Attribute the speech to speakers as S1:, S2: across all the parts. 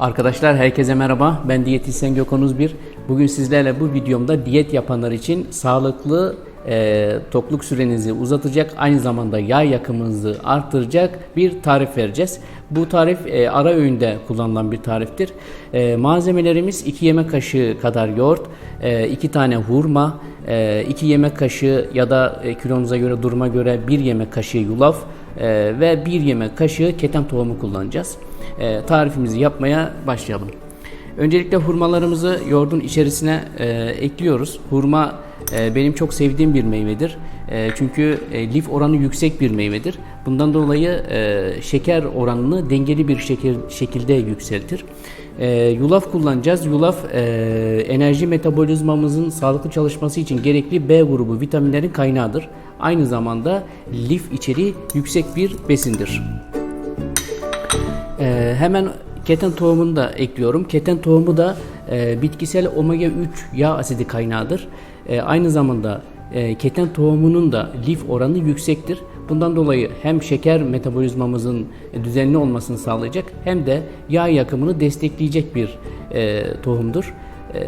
S1: Arkadaşlar herkese merhaba. Ben diyetisyen Gökhan Uzbir. Bugün sizlerle bu videomda diyet yapanlar için sağlıklı e, tokluk sürenizi uzatacak, aynı zamanda yağ yakımınızı arttıracak bir tarif vereceğiz. Bu tarif e, ara öğünde kullanılan bir tariftir. E, malzemelerimiz 2 yemek kaşığı kadar yoğurt, 2 tane hurma, 2 yemek kaşığı ya da e, kilonuza göre duruma göre 1 yemek kaşığı yulaf e, ve 1 yemek kaşığı keten tohumu kullanacağız. E, tarifimizi yapmaya başlayalım. Öncelikle hurmalarımızı yoğurdun içerisine e, ekliyoruz. Hurma e, benim çok sevdiğim bir meyvedir. E, çünkü e, lif oranı yüksek bir meyvedir. Bundan dolayı e, şeker oranını dengeli bir şeker, şekilde yükseltir. E, yulaf kullanacağız. Yulaf e, enerji metabolizmamızın sağlıklı çalışması için gerekli B grubu vitaminlerin kaynağıdır. Aynı zamanda lif içeriği yüksek bir besindir. Ee, hemen keten tohumunu da ekliyorum. Keten tohumu da e, bitkisel omega 3 yağ asidi kaynağıdır. E, aynı zamanda e, keten tohumunun da lif oranı yüksektir. Bundan dolayı hem şeker metabolizmamızın düzenli olmasını sağlayacak hem de yağ yakımını destekleyecek bir e, tohumdur. E,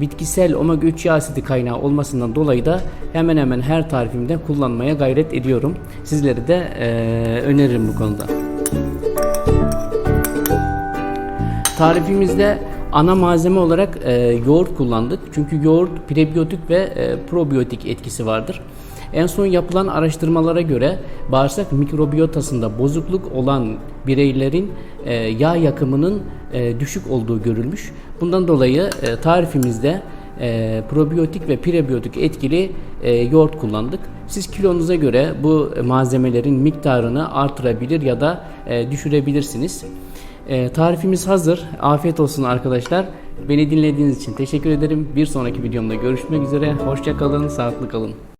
S1: bitkisel omega 3 yağ asidi kaynağı olmasından dolayı da hemen hemen her tarifimde kullanmaya gayret ediyorum. Sizleri de e, öneririm bu konuda. Tarifimizde ana malzeme olarak e, yoğurt kullandık. Çünkü yoğurt prebiyotik ve e, probiyotik etkisi vardır. En son yapılan araştırmalara göre bağırsak mikrobiyotasında bozukluk olan bireylerin e, yağ yakımının e, düşük olduğu görülmüş. Bundan dolayı e, tarifimizde e, probiyotik ve prebiyotik etkili e, yoğurt kullandık. Siz kilonuza göre bu malzemelerin miktarını artırabilir ya da e, düşürebilirsiniz. E, tarifimiz hazır. Afiyet olsun arkadaşlar. Beni dinlediğiniz için teşekkür ederim. Bir sonraki videomda görüşmek üzere. Hoşça kalın, sağlıklı kalın.